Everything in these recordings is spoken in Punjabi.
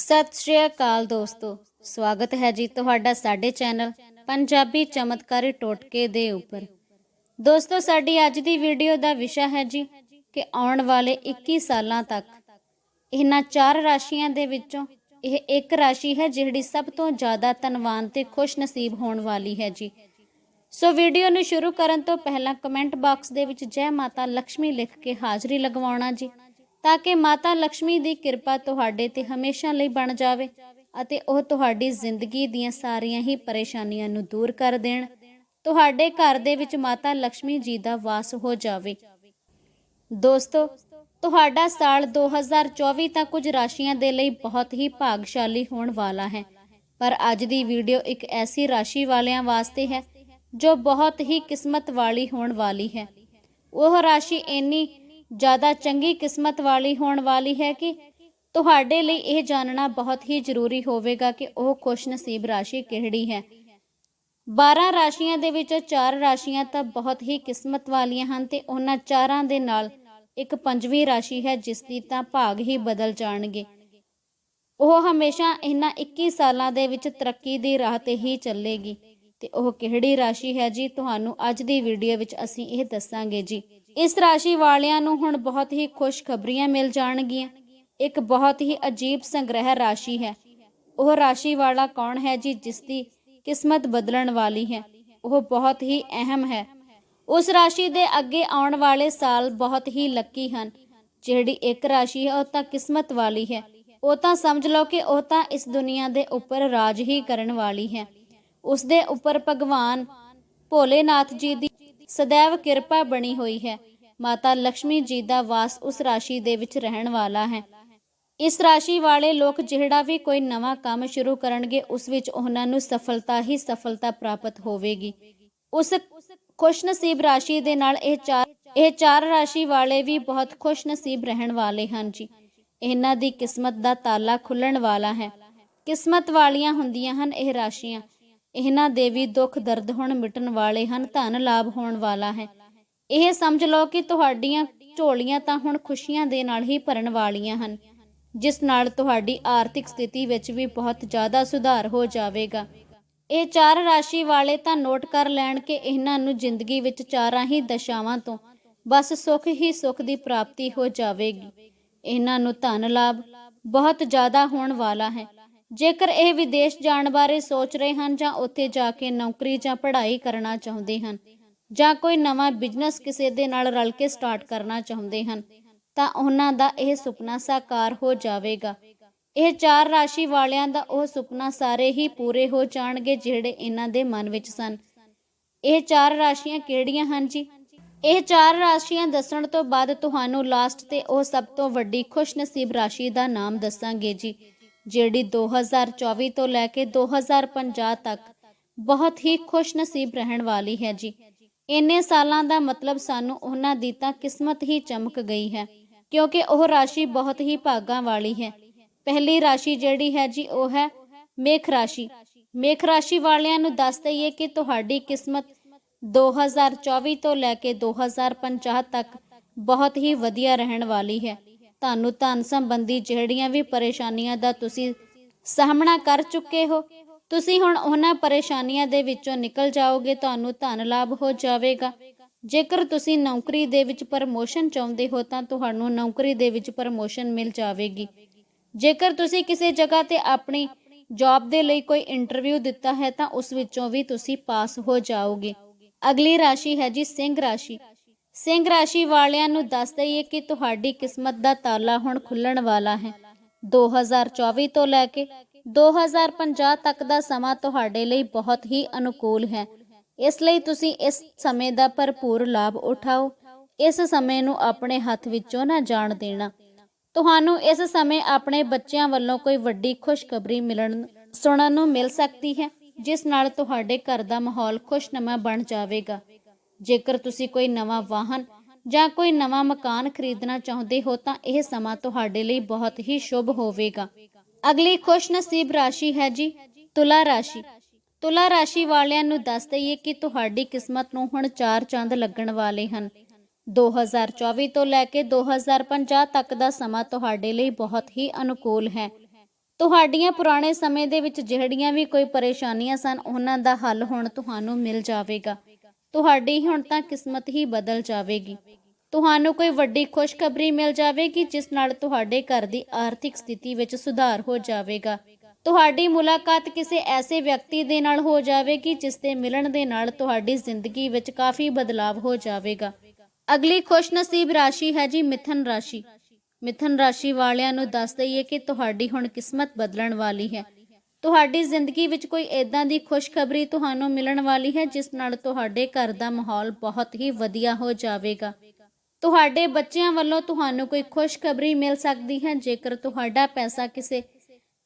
ਸਤਿ ਸ਼੍ਰੀ ਅਕਾਲ ਦੋਸਤੋ, ਸਵਾਗਤ ਹੈ ਜੀ ਤੁਹਾਡਾ ਸਾਡੇ ਚੈਨਲ ਪੰਜਾਬੀ ਚਮਤਕਾਰੀ ਟੋਟਕੇ ਦੇ ਉੱਪਰ। ਦੋਸਤੋ, ਸਾਡੀ ਅੱਜ ਦੀ ਵੀਡੀਓ ਦਾ ਵਿਸ਼ਾ ਹੈ ਜੀ ਕਿ ਆਉਣ ਵਾਲੇ 21 ਸਾਲਾਂ ਤੱਕ ਇਹਨਾਂ ਚਾਰ ਰਾਸ਼ੀਆਂ ਦੇ ਵਿੱਚੋਂ ਇਹ ਇੱਕ ਰਾਸ਼ੀ ਹੈ ਜਿਹੜੀ ਸਭ ਤੋਂ ਜ਼ਿਆਦਾ ਧਨਵਾਨ ਤੇ ਖੁਸ਼ ਨਸੀਬ ਹੋਣ ਵਾਲੀ ਹੈ ਜੀ। ਸੋ ਵੀਡੀਓ ਨੂੰ ਸ਼ੁਰੂ ਕਰਨ ਤੋਂ ਪਹਿਲਾਂ ਕਮੈਂਟ ਬਾਕਸ ਦੇ ਵਿੱਚ ਜੈ ਮਾਤਾ ਲక్ష్ਮੀ ਲਿਖ ਕੇ ਹਾਜ਼ਰੀ ਲਗਵਾਉਣਾ ਜੀ। ਤਾਂ ਕਿ ਮਾਤਾ ਲక్ష్ਮੀ ਦੀ ਕਿਰਪਾ ਤੁਹਾਡੇ ਤੇ ਹਮੇਸ਼ਾ ਲਈ ਬਣ ਜਾਵੇ ਅਤੇ ਉਹ ਤੁਹਾਡੀ ਜ਼ਿੰਦਗੀ ਦੀਆਂ ਸਾਰੀਆਂ ਹੀ ਪਰੇਸ਼ਾਨੀਆਂ ਨੂੰ ਦੂਰ ਕਰ ਦੇਣ। ਤੁਹਾਡੇ ਘਰ ਦੇ ਵਿੱਚ ਮਾਤਾ ਲక్ష్ਮੀ ਜੀ ਦਾ ਵਾਸ ਹੋ ਜਾਵੇ। ਦੋਸਤੋ, ਤੁਹਾਡਾ ਸਾਲ 2024 ਤਾਂ ਕੁਝ ਰਾਸ਼ੀਆਂ ਦੇ ਲਈ ਬਹੁਤ ਹੀ ਭਾਗਸ਼ਾਲੀ ਹੋਣ ਵਾਲਾ ਹੈ। ਪਰ ਅੱਜ ਦੀ ਵੀਡੀਓ ਇੱਕ ਐਸੀ ਰਾਸ਼ੀ ਵਾਲਿਆਂ ਵਾਸਤੇ ਹੈ ਜੋ ਬਹੁਤ ਹੀ ਕਿਸਮਤ ਵਾਲੀ ਹੋਣ ਵਾਲੀ ਹੈ। ਉਹ ਰਾਸ਼ੀ ਇੰਨੀ ਜ਼ਿਆਦਾ ਚੰਗੀ ਕਿਸਮਤ ਵਾਲੀ ਹੋਣ ਵਾਲੀ ਹੈ ਕਿ ਤੁਹਾਡੇ ਲਈ ਇਹ ਜਾਣਨਾ ਬਹੁਤ ਹੀ ਜ਼ਰੂਰੀ ਹੋਵੇਗਾ ਕਿ ਉਹ ਖੁਸ਼ਨਸੀਬ ਰਾਸ਼ੀ ਕਿਹੜੀ ਹੈ। 12 ਰਾਸ਼ੀਆਂ ਦੇ ਵਿੱਚੋਂ ਚਾਰ ਰਾਸ਼ੀਆਂ ਤਾਂ ਬਹੁਤ ਹੀ ਕਿਸਮਤ ਵਾਲੀਆਂ ਹਨ ਤੇ ਉਹਨਾਂ ਚਾਰਾਂ ਦੇ ਨਾਲ ਇੱਕ ਪੰਜਵੀਂ ਰਾਸ਼ੀ ਹੈ, ਜਿਸ ਦੀ ਤਾਂ ਭਾਗ ਹੀ ਬਦਲ ਜਾਣਗੇ। ਉਹ ਹਮੇਸ਼ਾ ਇਹਨਾਂ 21 ਸਾਲਾਂ ਦੇ ਵਿੱਚ ਤਰੱਕੀ ਦੀ ਰਾਹ ਤੇ ਹੀ ਚੱਲੇਗੀ। ਤੇ ਉਹ ਕਿਹੜੀ ਰਾਸ਼ੀ ਹੈ ਜੀ? ਤੁਹਾਨੂੰ ਅੱਜ ਦੀ ਵੀਡੀਓ ਵਿੱਚ ਅਸੀਂ ਇਹ ਦੱਸਾਂਗੇ ਜੀ। ਇਸ ਰਾਸ਼ੀ ਵਾਲਿਆਂ ਨੂੰ ਹੁਣ ਬਹੁਤ ਹੀ ਖੁਸ਼ਖਬਰੀਆਂ ਮਿਲ ਜਾਣਗੀਆਂ। ਇੱਕ ਬਹੁਤ ਹੀ ਅਜੀਬ ਸੰਗ੍ਰਹਿ ਰਾਸ਼ੀ ਹੈ। ਉਹ ਰਾਸ਼ੀ ਵਾਲਾ ਕੌਣ ਹੈ ਜੀ? ਜਿਸ ਦੀ ਕਿਸਮਤ ਬਦਲਣ ਵਾਲੀ ਹੈ। ਉਹ ਬਹੁਤ ਹੀ ਅਹਿਮ ਹੈ। ਉਸ ਰਾਸ਼ੀ ਦੇ ਅੱਗੇ ਆਉਣ ਵਾਲੇ ਸਾਲ ਬਹੁਤ ਹੀ ਲੱਕੀ ਹਨ। ਜਿਹੜੀ ਇੱਕ ਰਾਸ਼ੀ ਹੈ, ਉਹ ਤਾਂ ਕਿਸਮਤ ਵਾਲੀ ਹੈ। ਉਹ ਤਾਂ ਸਮਝ ਲਓ ਕਿ ਉਹ ਤਾਂ ਇਸ ਦੁਨੀਆ ਦੇ ਉੱਪਰ ਰਾਜ ਹੀ ਕਰਨ ਵਾਲੀ ਹੈ। ਉਸ ਦੇ ਉੱਪਰ ਭਗਵਾਨ ਭੋਲੇਨਾਥ ਜੀ ਦੀ ਸਦੈਵ ਕਿਰਪਾ ਬਣੀ ਹੋਈ ਹੈ। ਮਾਤਾ ਲక్ష్ਮੀ ਜੀ ਦਾ ਵਾਸ ਉਸ ਰਾਸ਼ੀ ਦੇ ਵਿੱਚ ਰਹਿਣ ਵਾਲਾ ਹੈ। ਇਸ ਰਾਸ਼ੀ ਵਾਲੇ ਲੋਕ ਜਿਹੜਾ ਵੀ ਕੋਈ ਨਵਾਂ ਕੰਮ ਸ਼ੁਰੂ ਕਰਨਗੇ, ਉਸ ਵਿੱਚ ਉਹਨਾਂ ਨੂੰ ਸਫਲਤਾ ਹੀ ਸਫਲਤਾ ਪ੍ਰਾਪਤ ਹੋਵੇਗੀ। ਉਸ ਖੁਸ਼ਨਸੀਬ ਰਾਸ਼ੀ ਦੇ ਨਾਲ ਇਹ ਚਾਰ ਇਹ ਚਾਰ ਰਾਸ਼ੀ ਵਾਲੇ ਵੀ ਬਹੁਤ ਖੁਸ਼ਨਸੀਬ ਰਹਿਣ ਵਾਲੇ ਹਨ ਜੀ। ਇਹਨਾਂ ਦੀ ਕਿਸਮਤ ਦਾ ਤਾਲਾ ਖੁੱਲਣ ਵਾਲਾ ਹੈ। ਕਿਸਮਤ ਵਾਲੀਆਂ ਹੁੰਦੀਆਂ ਹਨ ਇਹ ਰਾਸ਼ੀਆਂ। ਇਹਨਾਂ ਦੇ ਵੀ ਦੁੱਖ ਦਰਦ ਹੁਣ ਮਿਟਣ ਵਾਲੇ ਹਨ, ਧਨ ਲਾਭ ਹੋਣ ਵਾਲਾ ਹੈ। ਇਹ ਸਮਝ ਲਓ ਕਿ ਤੁਹਾਡੀਆਂ ਝੋਲੀਆਂ ਤਾਂ ਹੁਣ ਖੁਸ਼ੀਆਂ ਦੇ ਨਾਲ ਹੀ ਭਰਨ ਵਾਲੀਆਂ ਹਨ, ਜਿਸ ਨਾਲ ਤੁਹਾਡੀ ਆਰਥਿਕ ਸਥਿਤੀ ਵਿੱਚ ਵੀ ਬਹੁਤ ਜ਼ਿਆਦਾ ਸੁਧਾਰ ਹੋ ਜਾਵੇਗਾ। ਇਹ ਚਾਰ ਰਾਸ਼ੀ ਵਾਲੇ ਤਾਂ ਨੋਟ ਕਰ ਲੈਣ ਕਿ ਇਹਨਾਂ ਨੂੰ ਜ਼ਿੰਦਗੀ ਵਿੱਚ ਚਾਰਾਂ ਹੀ ਦਸ਼ਾਵਾਂ ਤੋਂ ਬਸ ਸੁੱਖ ਹੀ ਸੁੱਖ ਦੀ ਪ੍ਰਾਪਤੀ ਹੋ ਜਾਵੇਗੀ। ਇਹਨਾਂ ਨੂੰ ਧਨ ਲਾਭ ਬਹੁਤ ਜ਼ਿਆਦਾ ਹੋਣ ਵਾਲਾ ਹੈ। ਜੇਕਰ ਇਹ ਵਿਦੇਸ਼ ਜਾਣ ਬਾਰੇ ਸੋਚ ਰਹੇ ਹਨ ਜਾਂ ਉੱਥੇ ਜਾ ਕੇ ਨੌਕਰੀ ਜਾਂ ਪੜ੍ਹਾਈ ਕਰਨਾ ਚਾਹੁੰਦੇ ਹਨ ਜਾਂ ਕੋਈ ਨਵਾਂ ਬਿਜ਼ਨਸ ਕਿਸੇ ਦੇ ਨਾਲ ਰਲ ਕੇ ਸਟਾਰਟ ਕਰਨਾ ਚਾਹੁੰਦੇ ਹਨ, ਤਾਂ ਉਹਨਾਂ ਦਾ ਇਹ ਸੁਪਨਾ ਸਾਕਾਰ ਹੋ ਜਾਵੇਗਾ। ਇਹ ਚਾਰ ਰਾਸ਼ੀ ਵਾਲਿਆਂ ਦਾ ਉਹ ਸੁਪਨਾ ਸਾਰੇ ਹੀ ਪੂਰੇ ਹੋ ਜਾਣਗੇ ਜਿਹੜੇ ਇਹਨਾਂ ਦੇ ਮਨ ਵਿੱਚ ਸਨ। ਇਹ ਚਾਰ ਰਾਸ਼ੀਆਂ ਕਿਹੜੀਆਂ ਹਨ ਜੀ? ਇਹ ਚਾਰ ਰਾਸ਼ੀਆਂ ਦੱਸਣ ਤੋਂ ਬਾਅਦ ਤੁਹਾਨੂੰ ਲਾਸਟ ਤੇ ਉਹ ਸਭ ਤੋਂ ਵੱਡੀ ਖੁਸ਼ਨਸੀਬ ਰਾਸ਼ੀ ਦਾ ਨਾਮ ਦੱਸਾਂਗੇ ਜੀ। ਜਿਹੜੀ 2024 ਤੋਂ ਲੈ ਕੇ 2050 ਤੱਕ ਬਹੁਤ ਹੀ ਖੁਸ਼ਨਸੀਬ ਰਹਿਣ ਵਾਲੀ ਹੈ ਜੀ। ਇੰਨੇ ਸਾਲਾਂ ਦਾ ਮਤਲਬ ਸਾਨੂੰ ਉਹਨਾਂ ਦੀ ਤਾਂ ਕਿਸਮਤ ਹੀ ਚਮਕ ਗਈ ਹੈ, ਕਿਉਂਕਿ ਉਹ ਰਾਸ਼ੀ ਬਹੁਤ ਹੀ ਭਾਗਾਂ ਵਾਲੀ ਹੈ। ਪਹਿਲੀ ਰਾਸ਼ੀ ਜਿਹੜੀ ਹੈ ਜੀ, ਉਹ ਹੈ ਮੇਖ ਰਾਸ਼ੀ। ਮੇਖ ਰਾਸ਼ੀ ਵਾਲਿਆਂ ਨੂੰ ਦੱਸ ਦਈਏ ਕਿ ਤੁਹਾਡੀ ਕਿਸਮਤ 2024 ਤੋਂ ਲੈ ਕੇ 2050 ਤੱਕ ਬਹੁਤ ਹੀ ਵਧੀਆ ਰਹਿਣ ਵਾਲੀ ਹੈ। ਤੁਹਾਨੂੰ ਧਨ ਸੰਬੰਧੀ ਜਿਹੜੀਆਂ ਵੀ ਪਰੇਸ਼ਾਨੀਆਂ ਦਾ ਤੁਸੀਂ ਸਾਹਮਣਾ ਕਰ ਚੁੱਕੇ ਹੋ, ਤੁਸੀਂ ਹੁਣ ਉਹਨਾਂ ਪਰੇਸ਼ਾਨੀਆਂ ਦੇ ਵਿੱਚੋਂ ਨਿਕਲ ਜਾਓਗੇ, ਤੁਹਾਨੂੰ ਧਨ ਲਾਭ ਹੋ ਜਾਵੇਗਾ। ਜੇਕਰ ਤੁਸੀਂ ਨੌਕਰੀ ਦੇ ਵਿੱਚ ਪ੍ਰਮੋਸ਼ਨ ਚਾਹੁੰਦੇ ਹੋ, ਤਾਂ ਤੁਹਾਨੂੰ ਨੌਕਰੀ ਦੇ ਵਿੱਚ ਪ੍ਰਮੋਸ਼ਨ ਮਿਲ ਜਾਵੇਗੀ। ਜੇਕਰ ਤੁਸੀਂ ਕਿਸੇ ਜਗ੍ਹਾ ਤੇ ਆਪਣੀ ਜੌਬ ਦੇ ਲਈ ਕੋਈ ਇੰਟਰਵਿਊ ਦਿੱਤਾ ਹੈ, ਤਾਂ ਉਸ ਵਿੱਚੋਂ ਵੀ ਤੁਸੀਂ ਪਾਸ ਹੋ ਜਾਓਗੇ। ਅਗਲੀ ਰਾਸ਼ੀ ਹੈ ਜੀ, ਸਿੰਘ ਰਾਸ਼ੀ। ਸਿੰਘ ਰਾਸ਼ੀ ਵਾਲਿਆਂ ਨੂੰ ਦੱਸ ਦਈਏ ਕਿ ਤੁਹਾਡੀ ਕਿਸਮਤ ਦਾ ਤਾਲਾ ਹੁਣ ਖੁੱਲਣ ਵਾਲਾ ਹੈ। 2024 ਤੋਂ ਲੈ ਕੇ 2050 ਤੱਕ ਦਾ ਸਮਾਂ ਤੁਹਾਡੇ ਲਈ ਬਹੁਤ ਹੀ ਅਨੁਕੂਲ ਹੈ। ਇਸ ਲਈ ਤੁਸੀਂ ਇਸ ਸਮੇਂ ਦਾ ਭਰਪੂਰ ਲਾਭ ਉਠਾਓ। ਇਸ ਸਮੇਂ ਨੂੰ ਆਪਣੇ ਹੱਥ ਵਿੱਚੋਂ ਨਾ ਜਾਣ ਦੇਣਾ। ਤੁਹਾਨੂੰ ਇਸ ਸਮੇਂ ਆਪਣੇ ਬੱਚਿਆਂ ਵੱਲੋਂ ਕੋਈ ਵੱਡੀ ਖੁਸ਼ਖਬਰੀ ਮਿਲਣ, ਸੁਣਨ ਨੂੰ ਮਿਲ ਸਕਦੀ ਹੈ, ਜਿਸ ਨਾਲ ਤੁਹਾਡੇ ਘਰ ਦਾ ਮਾਹੌਲ ਖੁਸ਼ਨਮਾ ਬਣ ਜਾਵੇਗਾ। ਜੇਕਰ ਤੁਸੀਂ ਕੋਈ ਨਵਾਂ ਵਾਹਨ ਜਾਂ ਕੋਈ ਨਵਾਂ ਮਕਾਨ ਖਰੀਦਣਾ ਚਾਹੁੰਦੇ ਹੋ, ਤਾਂ ਇਹ ਸਮਾਂ ਤੁਹਾਡੇ ਲਈ ਬਹੁਤ ਹੀ ਸ਼ੁਭ ਹੋਵੇਗਾ। ਅਗਲੀ ਖੁਸ਼ਨਸੀਬ ਰਾਸ਼ੀ ਹੈ ਜੀ, ਤੁਲਾ ਰਾਸ਼ੀ। ਤੁਲਾ ਰਾਸ਼ੀ ਵਾਲਿਆਂ ਨੂੰ ਦੱਸ ਦਈਏ ਕਿ ਤੁਹਾਡੀ ਕਿਸਮਤ ਨੂੰ ਹੁਣ ਚਾਰ ਚੰਦ ਲੱਗਣ ਵਾਲੇ ਹਨ। 2024 ਤੋਂ ਲੈ ਕੇ 2050 ਤੱਕ ਦਾ ਸਮਾਂ ਤੁਹਾਡੇ ਲਈ ਬਹੁਤ ਹੀ ਅਨੁਕੂਲ ਹੈ। ਤੁਹਾਡੀਆਂ ਪੁਰਾਣੇ ਸਮੇਂ ਦੇ ਵਿੱਚ ਜਿਹੜੀਆਂ ਵੀ ਕੋਈ ਪਰੇਸ਼ਾਨੀਆਂ ਸਨ, ਉਹਨਾਂ ਦਾ ਹੱਲ ਹੁਣ ਤੁਹਾਨੂੰ ਮਿਲ ਜਾਵੇਗਾ। ਤੁਹਾਡੀ ਹੁਣ ਤਾਂ ਕਿਸਮਤ ਹੀ ਬਦਲ ਜਾਵੇਗੀ। ਤੁਹਾਨੂੰ ਕੋਈ ਵੱਡੀ ਖੁਸ਼ਖਬਰੀ ਮਿਲ ਜਾਵੇਗੀ, ਜਿਸ ਨਾਲ ਤੁਹਾਡੇ ਘਰ ਦੀ ਆਰਥਿਕ ਸਥਿਤੀ ਵਿੱਚ ਸੁਧਾਰ ਹੋ ਜਾਵੇਗਾ। ਤੁਹਾਡੀ ਮੁਲਾਕਾਤ ਕਿਸੇ ਐਸੇ ਵਿਅਕਤੀ ਦੇ ਨਾਲ ਹੋ ਜਾਵੇਗੀ, ਜਿਸ ਦੇ ਮਿਲਣ ਦੇ ਨਾਲ ਤੁਹਾਡੀ ਜ਼ਿੰਦਗੀ ਵਿੱਚ ਕਾਫੀ ਬਦਲਾਵ ਹੋ ਜਾਵੇਗਾ। ਅਗਲੀ ਖੁਸ਼ਨਸੀਬ ਰਾਸ਼ੀ ਹੈ ਜੀ ਮਿਥਨ ਰਾਸ਼ੀ। ਮਿਥਨ ਰਾਸ਼ੀ ਵਾਲਿਆਂ ਨੂੰ ਦੱਸ ਦਈਏ ਕਿ ਤੁਹਾਡੀ ਹੁਣ ਕਿਸਮਤ ਬਦਲਣ ਵਾਲੀ ਹੈ। ਤੁਹਾਡੀ ਜ਼ਿੰਦਗੀ ਵਿੱਚ ਕੋਈ ਏਦਾਂ ਦੀ ਖੁਸ਼ਖਬਰੀ ਤੁਹਾਨੂੰ ਮਿਲਣ ਵਾਲੀ ਹੈ ਜਿਸ ਨਾਲ ਤੁਹਾਡੇ ਘਰ ਦਾ ਮਾਹੌਲ ਬਹੁਤ ਹੀ ਵਧੀਆ ਹੋ ਜਾਵੇਗਾ? ਤੁਹਾਡੇ ਬੱਚਿਆਂ ਵੱਲੋਂ ਤੁਹਾਨੂੰ ਕੋਈ ਖੁਸ਼ਖਬਰੀ ਮਿਲ ਸਕਦੀ ਹੈ? ਜੇਕਰ ਤੁਹਾਡਾ ਪੈਸਾ ਕਿਸੇ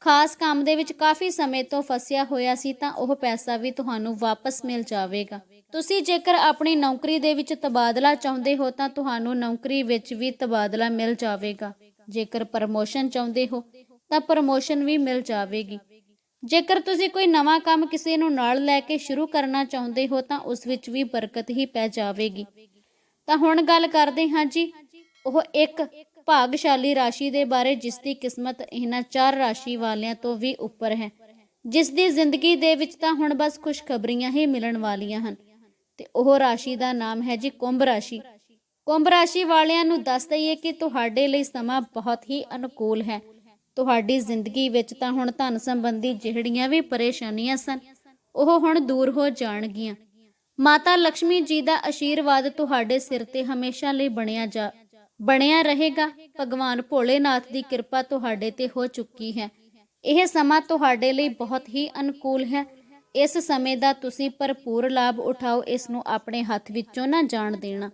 ਖਾਸ ਕੰਮ ਦੇ ਵਿੱਚ ਕਾਫੀ ਸਮੇਂ ਤੋਂ ਫਸਿਆ ਹੋਇਆ ਸੀ, ਤਾਂ ਉਹ ਪੈਸਾ ਵੀ ਤੁਹਾਨੂੰ ਵਾਪਸ ਮਿਲ ਜਾਵੇਗਾ। ਤੁਸੀਂ ਜੇਕਰ ਆਪਣੀ ਨੌਕਰੀ ਦੇ ਵਿੱਚ ਤਬਾਦਲਾ ਚਾਹੁੰਦੇ ਹੋ, ਤਾਂ ਤੁਹਾਨੂੰ ਨੌਕਰੀ ਵਿੱਚ ਵੀ ਤਬਾਦਲਾ ਮਿਲ ਜਾਵੇਗਾ। ਜੇਕਰ ਪ੍ਰਮੋਸ਼ਨ ਚਾਹੁੰਦੇ ਹੋ, ਤਾਂ ਪ੍ਰਮੋਸ਼ਨ ਵੀ ਮਿਲ ਜਾਵੇਗੀ। ਜੇਕਰ ਤੁਸੀਂ ਕੋਈ ਨਵਾਂ ਕੰਮ ਕਿਸੇ ਨੂੰ ਨਾਲ ਲੈ ਕੇ ਸ਼ੁਰੂ ਕਰਨਾ ਚਾਹੁੰਦੇ ਹੋ, ਤਾਂ ਉਸ ਵਿੱਚ ਵੀ ਬਰਕਤ ਹੀ ਪੈ ਜਾਵੇਗੀ। ਤਾਂ ਹੁਣ ਗੱਲ ਕਰਦੇ ਹਾਂ ਜੀ, ਉਹ ਇੱਕ ਭਾਗਸ਼ਾਲੀ ਰਾਸ਼ੀ ਦੇ ਬਾਰੇ, ਜਿਸ ਦੀ ਕਿਸਮਤ ਇਹਨਾਂ ਚਾਰ ਰਾਸ਼ੀ ਵਾਲਿਆਂ ਤੋਂ ਵੀ ਉੱਪਰ ਹੈ। ਜਿਸ ਦੀ ਜ਼ਿੰਦਗੀ ਦੇ ਵਿੱਚ ਤਾਂ ਹੁਣ ਬਸ ਖੁਸ਼ਖਬਰੀਆਂ ਹੀ ਮਿਲਣ ਵਾਲੀਆਂ ਹਨ। ਤੇ ਉਹ ਰਾਸ਼ੀ ਦਾ ਨਾਮ ਹੈ ਜੀ ਕੁੰਭ ਰਾਸ਼ੀ। ਕੁੰਭ ਰਾਸ਼ੀ ਵਾਲਿਆਂ ਨੂੰ ਦੱਸ ਦਈਏ ਕਿ ਤੁਹਾਡੇ ਲਈ ਸਮਾਂ ਬਹੁਤ ਹੀ ਅਨੁਕੂਲ ਹੈ। ਤੁਹਾਡੀ ਜ਼ਿੰਦਗੀ ਵਿੱਚ ਤਾਂ ਹੁਣ ਧਨ ਸੰਬੰਧੀ ਜਿਹੜੀਆਂ ਵੀ ਪਰੇਸ਼ਾਨੀਆਂ ਸਨ, ਉਹ ਹੁਣ ਦੂਰ ਹੋ ਜਾਣਗੀਆਂ। ਮਾਤਾ ਲక్ష్ਮੀ ਜੀ ਦਾ ਆਸ਼ੀਰਵਾਦ ਤੁਹਾਡੇ ਸਿਰ ਤੇ ਹਮੇਸ਼ਾ ਲਈ ਬਣਿਆ ਜਾ, ਬਣਿਆ ਰਹੇਗਾ। ਭਗਵਾਨ ਭੋਲੇਨਾਥ ਦੀ ਕਿਰਪਾ ਤੁਹਾਡੇ ਤੇ ਹੋ ਚੁੱਕੀ ਹੈ। ਇਹ ਸਮਾਂ ਤੁਹਾਡੇ ਲਈ ਬਹੁਤ ਹੀ ਅਨੁਕੂਲ ਹੈ। ਇਸ ਸਮੇਂ ਦਾ ਤੁਸੀਂ ਭਰਪੂਰ ਲਾਭ ਉਠਾਓ, ਇਸ ਨੂੰ ਆਪਣੇ ਹੱਥ ਵਿੱਚੋਂ ਨਾ ਜਾਣ ਦੇਣਾ।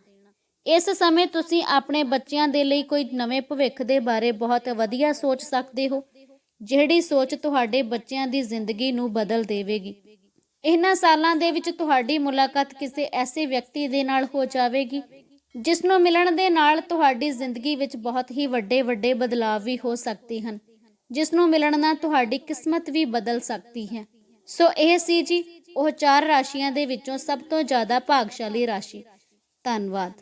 ਇਸ ਸਮੇਂ ਤੁਸੀਂ ਆਪਣੇ ਬੱਚਿਆਂ ਦੇ ਲਈ ਕੋਈ ਨਵੇਂ ਭਵਿੱਖ ਦੇ ਬਾਰੇ ਬਹੁਤ ਵਧੀਆ ਸੋਚ ਸਕਦੇ ਹੋ, ਜਿਹੜੀ ਸੋਚ ਤੁਹਾਡੇ ਬੱਚਿਆਂ ਦੀ ਜ਼ਿੰਦਗੀ ਨੂੰ ਬਦਲ ਦੇਵੇਗੀ। ਇਹਨਾਂ ਸਾਲਾਂ ਦੇ ਵਿੱਚ ਤੁਹਾਡੀ ਮੁਲਾਕਾਤ ਕਿਸੇ ਐਸੇ ਵਿਅਕਤੀ ਦੇ ਨਾਲ ਹੋ ਜਾਵੇਗੀ, ਜਿਸ ਨੂੰ ਮਿਲਣ ਦੇ ਨਾਲ ਤੁਹਾਡੀ ਜ਼ਿੰਦਗੀ ਵਿੱਚ ਬਹੁਤ ਹੀ ਵੱਡੇ ਵੱਡੇ ਬਦਲਾਅ ਵੀ ਹੋ ਸਕਦੇ ਹਨ, ਜਿਸ ਨੂੰ ਮਿਲਣ ਨਾਲ ਤੁਹਾਡੀ ਕਿਸਮਤ ਵੀ ਬਦਲ ਸਕਦੀ ਹੈ। ਸੋ ਇਹ ਸੀ ਜੀ, ਉਹ ਚਾਰ ਰਾਸ਼ੀਆਂ ਦੇ ਵਿੱਚੋਂ ਸਭ ਤੋਂ ਜ਼ਿਆਦਾ ਭਾਗਸ਼ਾਲੀ ਰਾਸ਼ੀ। ਧੰਨਵਾਦ।